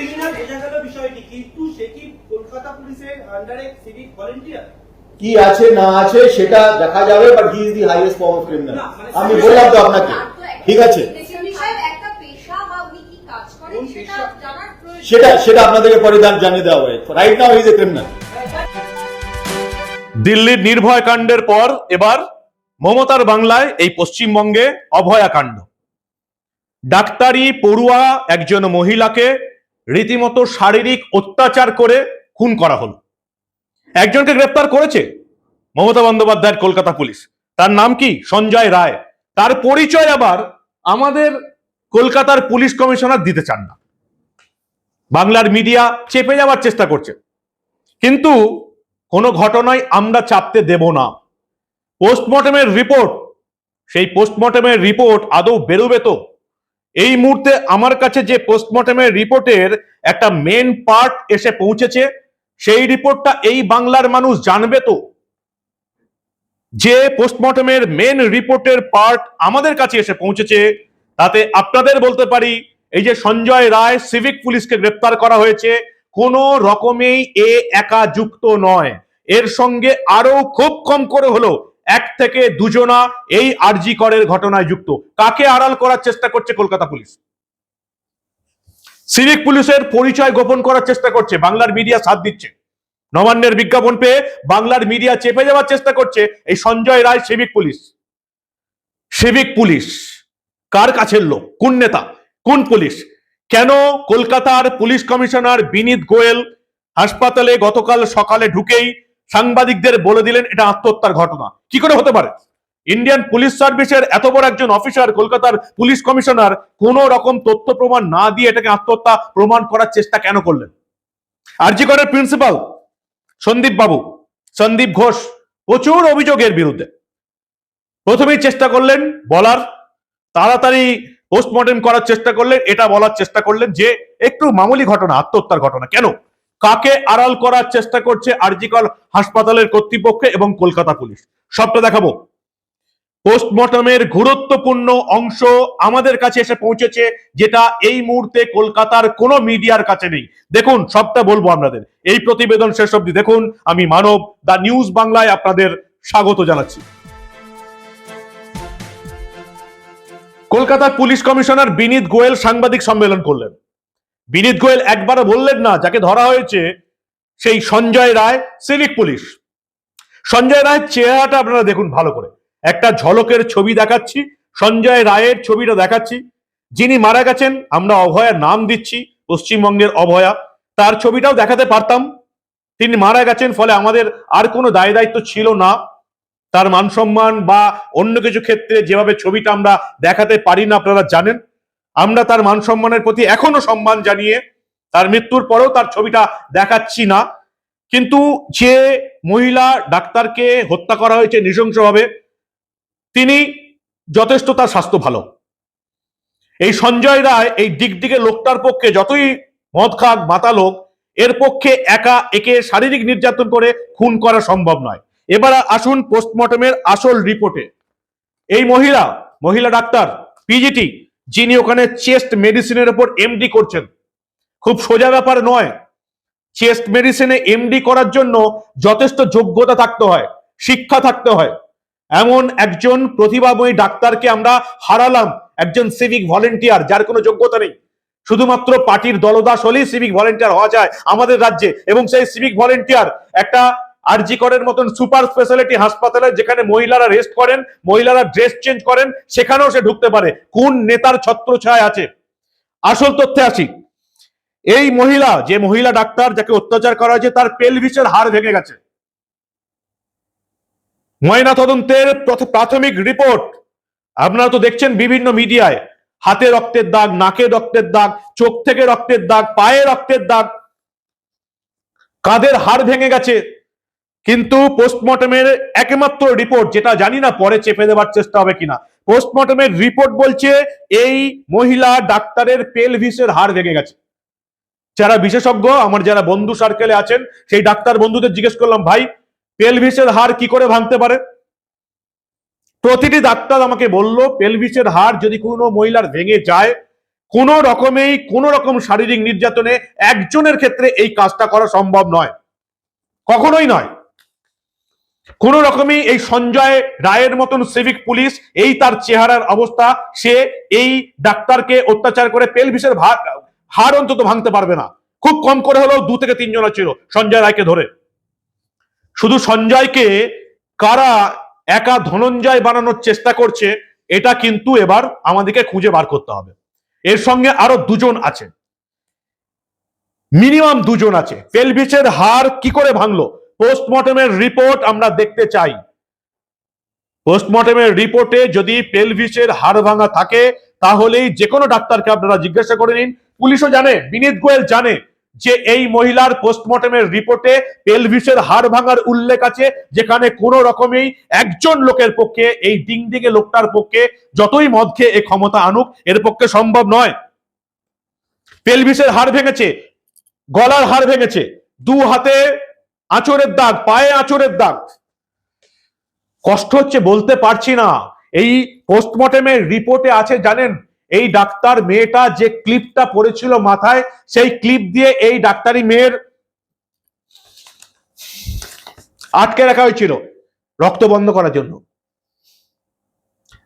Criminal বোঝা গেল বিষয়টি। কিন্তু সে কি কলকাতা পুলিশের আন্ডারে সিভিক ভলেন্টিয়ার কি আছে না আছে সেটা দেখা যাবে but he is the highest form of criminal মানে আমি বললাম তো আপনাকে। ঠিক আছে? এসপি সাহেব একটা পেশা বা উনি কি কাজ করেন কোন সেটা পেশা? জানার প্রয়োজন। সেটা সেটা আপনাদেরকে পরে জানিয়ে দেওয়া হবে। Right now is a criminal দিল্লির নির্ভয় কাণ্ডের পর এবার মমতার বাংলায় এই পশ্চিমবঙ্গে অভয়াকাণ্ড ডাক্তারি পড়ুয়া একজন মহিলাকে রীতিমতো শারীরিক অত্যাচার করে খুন করা হলো। একজনকে গ্রেপ্তার করেছে মমতা বন্দ্যোপাধ্যায়ের কলকাতা পুলিশ। তার নাম কি? সঞ্জয় রায়। তার পরিচয় আবার আমাদের কলকাতার পুলিশ কমিশনার দিতে চান না। বাংলার মিডিয়া চেপে যাওয়ার চেষ্টা করছে। কিন্তু কোনো ঘটনায় আমরা চাপতে দেব না। পোস্টমর্টমের রিপোর্ট, সেই পোস্টমর্টমের রিপোর্ট আদৌ বেরোবে তো এই মুহূর্তে আমার কাছে যে পোস্টমর্টমের রিপোর্টের একটা মেন পার্ট এসে পৌঁছেছে, সেই রিপোর্টটা এই বাংলার মানুষ জানবে তো। যে পোস্টমর্টমের মেন রিপোর্টের পার্ট আমাদের কাছে এসে পৌঁছেছে, তাতে আপনাদের বলতে পারি, এই যে সঞ্জয় রায় সিভিক পুলিশকে গ্রেপ্তার করা হয়েছে, কোন রকমেই এ একা যুক্ত নয়। এর সঙ্গে আরও খুব কম করে হলো। এক থেকে দুজনা এই আরজি করের ঘটনায় যুক্ত। কাকে আড়াল করার চেষ্টা করছে কলকাতা পুলিশ? সিভিক পুলিশের পরিচয় গোপন করার চেষ্টা করছে, বাংলার মিডিয়া সাথ দিচ্ছে। নবান্নের বিজ্ঞাপন পেয়ে বাংলার মিডিয়া চেপে যাওয়ার চেষ্টা করছে এই Sanjay Roy civic police. Civic police, কার কাছের লোক? কোন নেতা? কোন পুলিশ? কেন কলকাতার পুলিশ কমিশনার বিনীত গোয়েল হাসপাতালে গতকাল সকালে ঢুকেই সাংবাদিকদের বলে দিলেন, এটা আত্মহত্যার ঘটনা। কি করে হতে পারে? ইন্ডিয়ান পুলিশ সার্ভিসের এত বড় একজন অফিসার কলকাতার পুলিশ কমিশনার কোন রকম তথ্য প্রমাণ না দিয়ে এটাকে আত্মহত্যা প্রমাণ করার চেষ্টা কেন করলেন? আরজি করের প্রিন্সিপাল সন্দীপ বাবু, সন্দীপ ঘোষ, প্রচুর অভিযোগের বিরুদ্ধে। প্রথমেই চেষ্টা করলেন বলার, তাড়াতাড়ি পোস্টমর্টেম করার চেষ্টা করলেন, এটা বলার চেষ্টা করলেন যে, একটু মামুলি ঘটনা, আত্মহত্যার ঘটনা। কেন? কাকে আড়াল করার চেষ্টা করছে আরজিকল হাসপাতালের কর্তৃপক্ষ এবং কলকাতা পুলিশ? সবটা দেখাবো। পোস্টমর্টমের গুরুত্বপূর্ণ অংশ আমাদের কাছে এসে পৌঁছেছে, যেটা এই মুহূর্তে কলকাতার কোনো মিডিয়ার কাছে নেই। দেখুন, সবটা বলব আপনাদের। এই প্রতিবেদন শেষ অবধি দেখুন। আমি মানব, দা নিউজ বাংলায় আপনাদের স্বাগত জানাচ্ছি। কলকাতার পুলিশ কমিশনার বিনীত গোয়েল সাংবাদিক সম্মেলন করলেন। বিনীত গোয়েল একবারও বললেন না, যাকে ধরা হয়েছে সেই সঞ্জয় রায়, সিভিক পুলিশ। সঞ্জয় রায়ের চেহারাটা আপনারা দেখুন ভালো করে। একটা ঝলকের ছবি দেখাচ্ছি, সঞ্জয় রায়ের ছবিটা দেখাচ্ছি। যিনি মারা গেছেন, আমরা অভয়ার নাম দিচ্ছি, পশ্চিমবঙ্গের অভয়া। তার ছবিটাও দেখাতে পারতাম। তিনি মারা গেছেন ফলে আমাদের আর কোনো দায় দায়িত্ব ছিল না। তার মান সম্মান বা অন্য কিছু ক্ষেত্রে যেভাবে ছবিটা আমরা দেখাতে পারি না, আপনারা জানেন। আমরা তার মান সম্মানের প্রতি এখনও সম্মান জানিয়ে তার মৃত্যুর পরেও তার ছবিটা দেখাচ্ছি না। কিন্তু যে মহিলা ডাক্তারকে হত্যা করা হয়েছে নৃশংসভাবে, তিনি যথেষ্ট তার স্বাস্থ্য ভালো। এই সঞ্জয় রায়, এই দিক দিকে লোকটার পক্ষে যতই মদ খাক, মাতাল হোক, এর পক্ষে একা একে শারীরিক নির্যাতন করে খুন করা সম্ভব নয়। এবার আসুন পোস্টমর্টমের আসল রিপোর্টে এই মহিলা মহিলা ডাক্তার পিজিটি যিনি ওখানে চেস্ট মেডিসিনের উপর এমডি করছেন। খুব সোজা ব্যাপার নয়। চেস্ট মেডিসিনে এমডি করার জন্য যথেষ্ট যোগ্যতা থাকতে হয়, শিক্ষা থাকতে হয়। এমন একজন প্রতিভাময়ী ডাক্তারকে আমরা হারালাম, একজন সিভিক ভলেন্টিয়ার যার কোনো যোগ্যতা নেই। শুধুমাত্র পার্টির দলদাস হলেই সিভিক ভলেন্টিয়ার হওয়া যায় আমাদের রাজ্যে, এবং সেই সিভিক ভলেন্টিয়ার একটা আরজি করের মতন সুপার স্পেশালিটি হাসপাতালে যেখানে মহিলারা রেস্ট করেন, মহিলারা ড্রেস চেঞ্জ করেন, সেখানেও সে ঢুকতে পারে। কোন নেতার ছত্রছায় আছে? আসল তথ্যে আসি। এই মহিলা, যে মহিলা ডাক্তার যাকে অত্যাচার করা হয়েছে, তার পেলভিসের হাড় ভেঙে গেছে। ময়না তদন্তের প্রথ- প্রাথমিক রিপোর্ট। আপনারা তো দেখছেন বিভিন্ন মিডিয়ায়। হাতে রক্তের দাগ, নাকে রক্তের দাগ, চোখ থেকে রক্তের দাগ, পায়ে রক্তের দাগ। কাদের হাড় ভেঙে গেছে? কিন্তু পোস্টমর্টমের একমাত্র রিপোর্ট যেটা জানি না পরে চেপে দেওয়ার চেষ্টা হবে কিনা। পোস্টমর্টমের রিপোর্ট বলছে এই মহিলা ডাক্তারের পেলভিসের হাড় ভেঙে গেছে। যারা বিশেষজ্ঞ, আমার যারা বন্ধু সার্কেলে আছেন, সেই ডাক্তার বন্ধুদের জিজ্ঞেস করলাম, ভাই পেলভিসের হাড় কি করে ভাঙতে পারে? প্রতিটি ডাক্তার আমাকে বলল পেলভিসের হাড় যদি কোনো মহিলার ভেঙে যায়, কোনো রকমেই, কোনো রকম শারীরিক নির্যাতনে একজনের ক্ষেত্রে এই কাজটা করা সম্ভব নয়। কখনোই নয়। কোন রকমই এই সঞ্জয় রায়ের মতন সিভিক পুলিশ এই তার চেহারার অবস্থা, সে এই ডাক্তারকে অত্যাচার করে পেলভিসের হাড় অন্তত ভাঙতে পারবে না। খুব কম করে হলেও দু থেকে তিনজন ছিল সঞ্জয় রায়কে ধরে। শুধু সঞ্জয়কে কারা একা ধনঞ্জয় বানানোর চেষ্টা করছে, এটা কিন্তু এবার আমাদেরকে খুঁজে বার করতে হবে। এর সঙ্গে আরও দুজন আছে। মিনিমাম দুজন আছে। পেলভিসের হার কি করে ভাঙলো? পোস্টমর্টমের রিপোর্ট আমরা দেখতে চাই। পোস্টমর্টমের রিপোর্টে যদি পেলভিসের হাড় ভাঙা থাকে, তাহলেই যে কোনো ডাক্তারকে আপনারা জিজ্ঞাসা করে নিন। পুলিশও জানে, বিনীত গোয়েল জানে যে এই মহিলার পোস্টমর্টমের রিপোর্টে পেলভিসের হাড় ভাঙার উল্লেখ আছে, যেখানে কোনো রকমেই একজন লোকের পক্ষে, এই ডিংডিঙে লোকটার পক্ষে যতই মদ খেয়ে এ ক্ষমতা আনুক, এর পক্ষে সম্ভব নয়। পেলভিসের হাড় ভেঙেছে, গলার হাড় ভেঙেছে, দু হাতে আঁচড়ের দাগ, পায়ে আঁচড়ের দাগ। কষ্ট হচ্ছে বলতে পারছি না। এই পোস্টমর্টমের রিপোর্টে আছে, জানেন, এই ডাক্তার মেয়েটা যে ক্লিপটা পড়েছিল মাথায়, সেই ক্লিপ দিয়ে এই ডাক্তারি মেয়ের আটকে রাখা হয়েছিল রক্ত বন্ধ করার জন্য।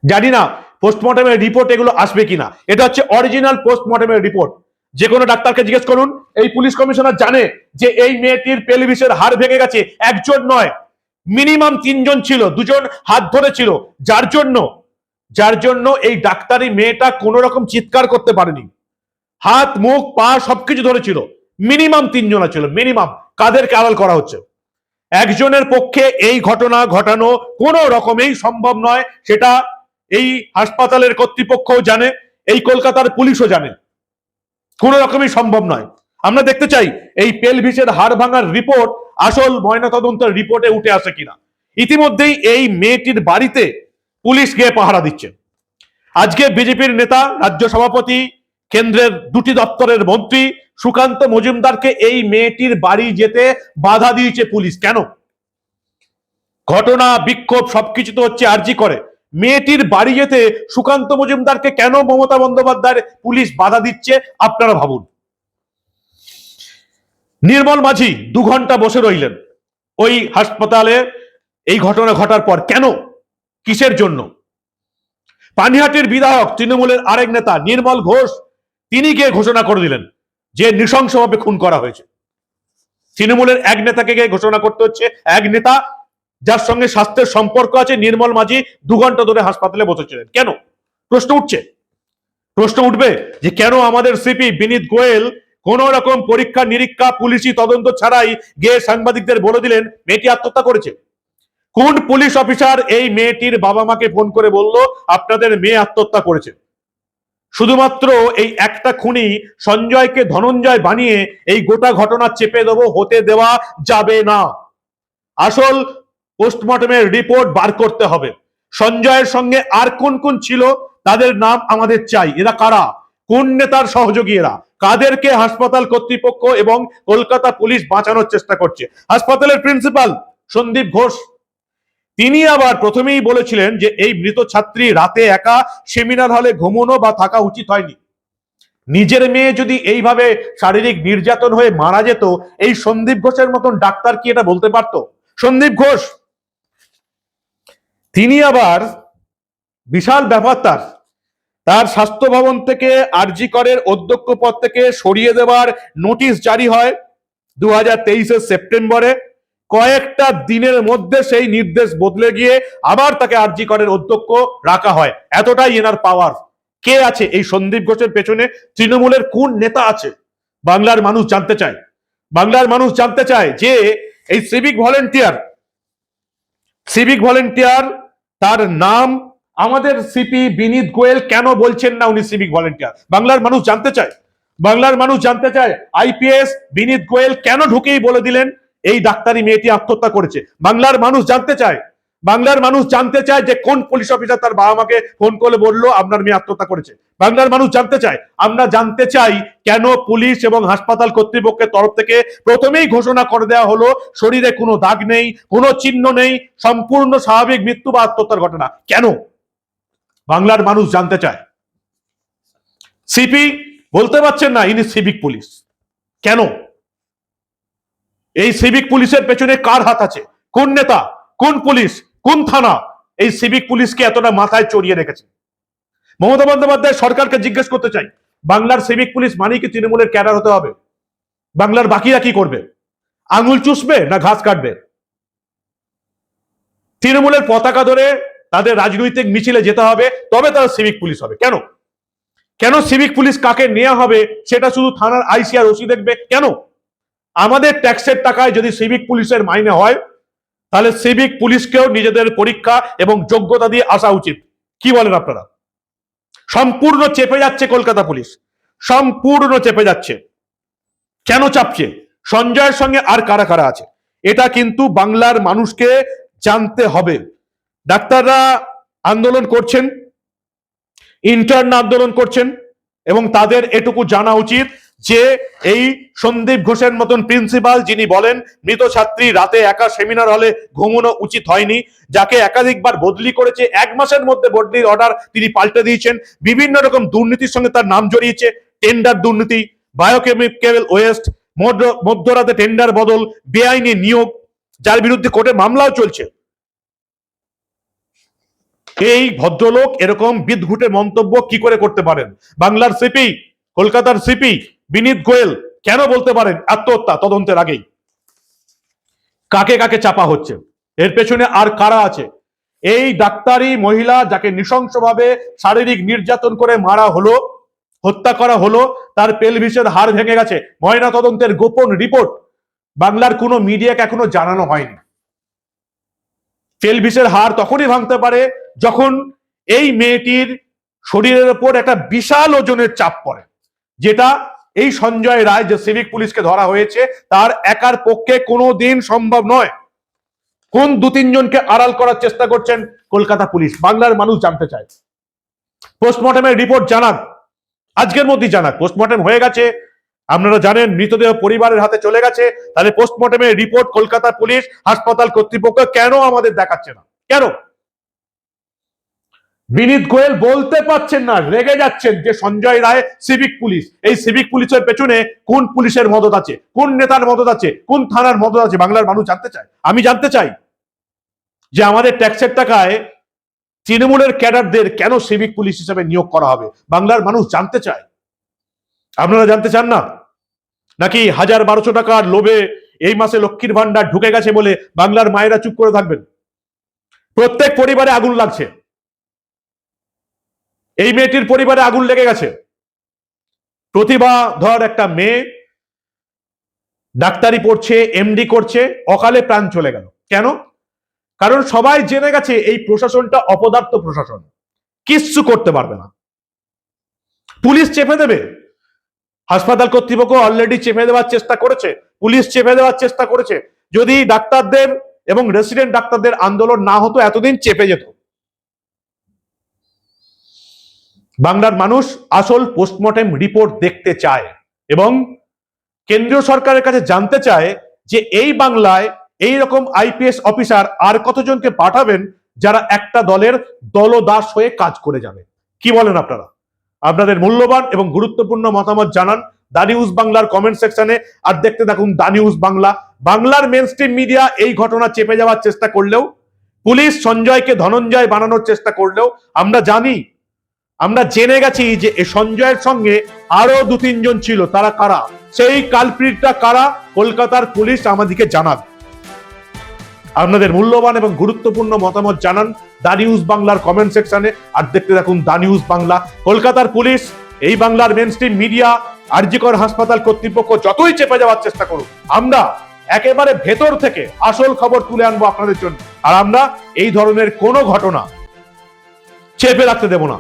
জানি না পোস্টমর্টমের রিপোর্ট এগুলো আসবে কিনা। এটা হচ্ছে অরিজিনাল পোস্টমর্টমের রিপোর্ট। যে কোনো ডাক্তারকে জিজ্ঞেস করুন, এই পুলিশ কমিশনার জানে যে এই মেয়েটির পেলিভিসের হাড় ভেঙে গেছে। একজন নয় মিনিমাম তিনজন ছিল, দুজন হাত ধরে ছিল যার জন্য যার জন্য এই ডাক্তারি মেয়েটা কোনো রকম চিৎকার করতে পারেনি। হাত, মুখ, পা সবকিছু ধরেছিল। মিনিমাম তিনজন ছিল মিনিমাম কাদেরকে আড়াল করা হচ্ছে? একজনের পক্ষে এই ঘটনা ঘটানো কোনো রকমেই সম্ভব নয়, সেটা এই হাসপাতালের কর্তৃপক্ষও জানে, এই কলকাতার পুলিশও জানে। কোনো রকমই সম্ভব নয়। আমরা দেখতে চাই, এই পেলভিসের হাড় ভাঙার রিপোর্ট আসল ময়নাতদন্তের রিপোর্টে উঠে আসে কিনা। ইতিমধ্যেই এই মেয়েটির বাড়িতে পুলিশ গিয়ে পাহারা দিচ্ছে। আজকে বিজেপির নেতা, রাজ্য সভাপতি, কেন্দ্রের দুটি দপ্তরের মন্ত্রী সুকান্ত মজুমদারকে এই মেয়েটির বাড়ি যেতে বাধা দিয়েছে পুলিশ। কেন? ঘটনা, বিক্ষোভ সবকিছু তো হচ্ছে আর্জি করে। মেয়েটির বাড়ি যেতে সুকান্ত মজুমদারকে কেন মমতা বন্দ্যোপাধ্যায়ের পুলিশ বাধা দিচ্ছে, আপনারা ভাবুন। নির্মল মাঝি দু ঘণ্টা বসে রইলেন ওই হাসপাতালে, এই ঘটনা ঘটার পর কেন, কিসের জন্য? পানিহাটির বিধায়ক তৃণমূলের আরেক নেতা নির্মল ঘোষ, তিনি গিয়ে ঘোষণা করে দিলেন যে নৃশংসভাবে খুন করা হয়েছে। তৃণমূলের এক নেতাকে গিয়ে ঘোষণা করতে হচ্ছে, এক নেতা যার সঙ্গে স্বাস্থ্যের সম্পর্ক আছে, নির্মল মাঝি দু ঘণ্টা ধরে হাসপাতালে বসেছিলেন। কেন? প্রশ্ন উঠছে। প্রশ্ন উঠবে যে কেন আমাদের সিপি বিনীত গোয়েল কোন রকম পরীক্ষা, নিরীক্ষা, পুলিশি তদন্ত ছাড়াই গিয়ে সাংবাদিকদের বলে দিলেন, মেয়েটি আত্মহত্যা করেছে কোন পুলিশ অফিসার এই মেয়েটির বাবা মাকে ফোন করে বলল, আপনাদের মেয়ে আত্মহত্যা করেছে শুধুমাত্র এই একটা খুনি সঞ্জয়কে ধনঞ্জয় বানিয়ে এই গোটা ঘটনা চেপে দেবো, হতে দেওয়া যাবে না। আসল পোস্টমর্টমের রিপোর্ট বার করতে হবে। সঞ্জয়ের সঙ্গে আর কোন কোন ছিল, তাদের নাম আমাদের চাই। এরা কারা? কোন নেতার সহযোগী এরা? কাদেরকে হাসপাতাল কর্তৃপক্ষ এবং কলকাতা পুলিশ বাঁচানোর চেষ্টা করছে? হাসপাতালের প্রিন্সিপাল সন্দীপ ঘোষ। তিনি আবার প্রথমেই বলেছিলেন যে, এই মৃত ছাত্রী রাতে একা সেমিনার হলে ঘুমানো বা থাকা উচিত হয়নি। নিজের মেয়ে যদি এইভাবে শারীরিক নির্যাতন হয়ে মারা যেত, এই সন্দীপ ঘোষের মতন ডাক্তার কি এটা বলতে পারতো? সন্দীপ ঘোষ তিনি আবার বিশাল ব্যাপার তার। তার স্বাস্থ্য ভবন থেকে আরজি করের অধ্যক্ষ পদ থেকে সরিয়ে দেওয়ার নোটিশ জারি হয় দু হাজার সেপ্টেম্বরে। কয়েকটা দিনের মধ্যে সেই নির্দেশ বদলে গিয়ে আবার তাকে আরজি করের অধ্যক্ষ রাখা হয়। এতটাই এনার পাওয়ার কে আছে এই সন্দীপ ঘোষের পেছনে? তৃণমূলের কোন নেতা আছে? বাংলার মানুষ জানতে চায়। বাংলার মানুষ জানতে চায় যে এই সিভিক ভলেন্টিয়ার সিভিক ভলেন্টিয়ার তার নাম আমাদের সিপি বিনীত গোয়েল কেন বলছেন না উনি সিভিক ভলেন্টিয়ার বাংলার মানুষ জানতে চায়। বাংলার মানুষ জানতে চায় আইপিএস বিনীত গোয়েল কেন ঢুকেই বলে দিলেন? এই ডাক্তারি মেয়েটি আত্মহত্যা করেছে। বাংলার মানুষ জানতে চায় বাংলার মানুষ জানতে চায় যে কোন পুলিশ অফিসার তার বাবা মাকে ফোন করে বলল, আপনার মেয়ে আত্মহত্যা করেছে। বাংলার মানুষ জানতে চায়। আমরা জানতে চাই কেন পুলিশ এবং হাসপাতাল কর্তৃপক্ষের তরফ থেকে প্রথমেই ঘোষণা করে দেওয়া হলো, শরীরে কোনো দাগ নেই, কোনো চিহ্ন নেই, সম্পূর্ণ স্বাভাবিক মৃত্যু বা আত্মহত্যার ঘটনা। কেন? বাংলার মানুষ জানতে চায়। সিপি বলতে পারছেন না, ইনি সিভিক পুলিশ কেন? এই সিভিক পুলিশের পেছনে কার হাত আছে? কোন নেতা? কোন পুলিশ কোন থানা এই সিভিক পুলিশকে এতটা মাথায় চড়িয়ে রেখেছে? মমতা বন্দ্যোপাধ্যায় সরকারকে জিজ্ঞেস করতে চাই, বাংলার সিভিক পুলিশ মানেই কি তৃণমূলের ক্যাডার হতে হবে? বাংলার বাকিরা কি করবে? আঙুল চুষবে না ঘাস কাটবে? তৃণমূলের পতাকা ধরে তাদের রাজনৈতিক মিছিলে যেতে হবে, তবে তারা সিভিক পুলিশ হবে। কেন? কেন সিভিক পুলিশ কাকে নেওয়া হবে, সেটা শুধু থানার আইসি আর ওসি দেখবে? কেন? আমাদের ট্যাক্সের টাকায় যদি সিভিক পুলিশের মাইনে হয় তাহলে সিভিক পুলিশকেও নিজেদের পরীক্ষা এবং যোগ্যতা দিয়ে আসা উচিত। কি বলেন আপনারা? সম্পূর্ণ চেপে যাচ্ছে কলকাতা পুলিশ। সম্পূর্ণ চেপে যাচ্ছে। কেন চাপছে? সঞ্জয়ের সঙ্গে আর কারা কারা আছে? এটা কিন্তু বাংলার মানুষকে জানতে হবে। ডাক্তাররা আন্দোলন করছেন ইন্টার্ন আন্দোলন করছেন এবং তাদের এটুকু জানা উচিত যে এই সন্দীপ ঘোষের মতন প্রিন্সিপাল যিনি বলেন, মৃত ছাত্রী রাতে একা সেমিনার হলে ঘুমানো উচিত হয়নি, যাকে একাধিকবার বদলি করেছে, এক মাসের মধ্যে বদলির অর্ডার তিনি পাল্টে দিয়েছেন, বিভিন্ন রকম দুর্নীতির সঙ্গে তার নাম জড়িয়েছে টেন্ডার দুর্নীতি বায়োকেমিক্যাল ওয়েস্ট মধ্য- মধ্যরাতে টেন্ডার বদল, বেআইনি নিয়োগ, যার বিরুদ্ধে কোর্টে মামলাও চলছে। এই ভদ্রলোক এরকম বিদঘুটে মন্তব্য কি করে করতে পারেন? বাংলার সিপি, কলকাতার সিপি বিনীত গোয়েল কেন বলতে পারেন আত্মহত্যা তদন্তের আগেই? কাকে কাকে চাপা হচ্ছে? এর পেছনে আর কারা আছে? এই ডাক্তারি মহিলা যাকে নৃশংসভাবে শারীরিক নির্যাতন করে মারা হলো, হত্যা করা হলো, তার পেলভিসের হাড় ভেঙে গেছে। ময়না তদন্তের গোপন রিপোর্ট বাংলার কোনো মিডিয়াকে এখনও জানানো হয়নি। পেলভিসের হাড় তখনই ভাঙতে পারে যখন এই মেয়েটির শরীরের উপর একটা বিশাল ওজনের চাপ পড়ে, যেটা এই সঞ্জয় রায় যে সিভিক পুলিশকে ধরা হয়েছে, তার একার পক্ষে কোনো দিন সম্ভব নয়। কোন দু তিনজনকে আড়াল করার চেষ্টা করছেন কলকাতা পুলিশ? বাংলার মানুষ জানতে চায়। পোস্টমর্টমের রিপোর্ট জানান। আজকের মধ্যেই জানাক পোস্টমর্টম হয়ে গেছে। আপনারা জানেন, মৃতদেহ পরিবারের হাতে চলে গেছে। তাহলে পোস্টমর্টমের রিপোর্ট কলকাতা পুলিশ হাসপাতাল কর্তৃপক্ষ কেন আমাদের দেখাচ্ছে না? কেন? বিনীত গোয়েল বলতে পারছেন না, রেগে যাচ্ছেন যে সঞ্জয় রায় সিভিক পুলিশ এই সিভিক পুলিশের পেছনে কোন পুলিশের মদত আছে? কোন নেতার মদত আছে? কোন থানার মদত আছে? বাংলার মানুষ জানতে চায়। আমি জানতে চাই যে আমাদের ট্যাক্সের টাকায় তৃণমূলের ক্যাডারদের কেন সিভিক পুলিশ হিসেবে নিয়োগ করা হবে? বাংলার মানুষ জানতে চায়। আপনারা জানতে চান না? নাকি হাজার বারোশো টাকার লোভে এই মাসে লক্ষ্মীর ভান্ডার ঢুকে গেছে বলে বাংলার মায়েরা চুপ করে থাকবেন? প্রত্যেক পরিবারে আগুন লাগছে। এই মেয়েটির পরিবারে আগুন লেগে গেছে। প্রতিভা, ধর, একটা মেয়ে, ডাক্তারি পড়ছে এমডি করছে, অকালে প্রাণ চলে গেল। কেন? কারণ সবাই জেনে গেছে এই প্রশাসনটা অপদার্থ প্রশাসন। কিচ্ছু করতে পারবে না। পুলিশ চেপে দেবে। হাসপাতাল কর্তৃপক্ষ অলরেডি চেপে দেওয়ার চেষ্টা করেছে। পুলিশ চেপে দেওয়ার চেষ্টা করেছে। যদি ডাক্তারদের এবং রেসিডেন্ট ডাক্তারদের আন্দোলন না হতো, এতদিন চেপে যেত। বাংলার মানুষ আসল পোস্টমর্টেম রিপোর্ট দেখতে চায় এবং কেন্দ্রীয় সরকারের কাছে জানতে চায় যে এই বাংলায় এই রকম আইপিএস অফিসার আর কতজনকে পাঠাবেন যারা একটা দলের দলদাস হয়ে কাজ করে যাবে। কি বলেন আপনারা? আপনাদের মূল্যবান এবং গুরুত্বপূর্ণ মতামত জানান দা নিউজ বাংলার কমেন্ট সেকশনে আর দেখতে থাকুন দা নিউজ বাংলা। বাংলার মেন মিডিয়া এই ঘটনা চেপে যাওয়ার চেষ্টা করলেও, পুলিশ সঞ্জয়কে ধনঞ্জয় বানানোর চেষ্টা করলেও আমরা জানি আমরা জেনে গেছি যে সঞ্জয়ের সঙ্গে আরও দু তিনজন ছিল। তারা কারা? সেই কালপ্রিটটা কারা? কলকাতার পুলিশ আমাদেরকে জানান আপনাদের মূল্যবান এবং গুরুত্বপূর্ণ মতামত জানান দা নিউজ বাংলার কমেন্ট সেকশনে। আর দেখতে থাকুন দা নিউজ বাংলা। কলকাতার পুলিশ, এই বাংলার মেন স্ট্রিম মিডিয়া, আরজিকর হাসপাতাল কর্তৃপক্ষ যতই চেপে যাওয়ার চেষ্টা করুক, আমরা একেবারে ভেতর থেকে আসল খবর তুলে আনব আপনাদের জন্য। আর আমরা এই ধরনের কোনো ঘটনা চেপে রাখতে দেব না।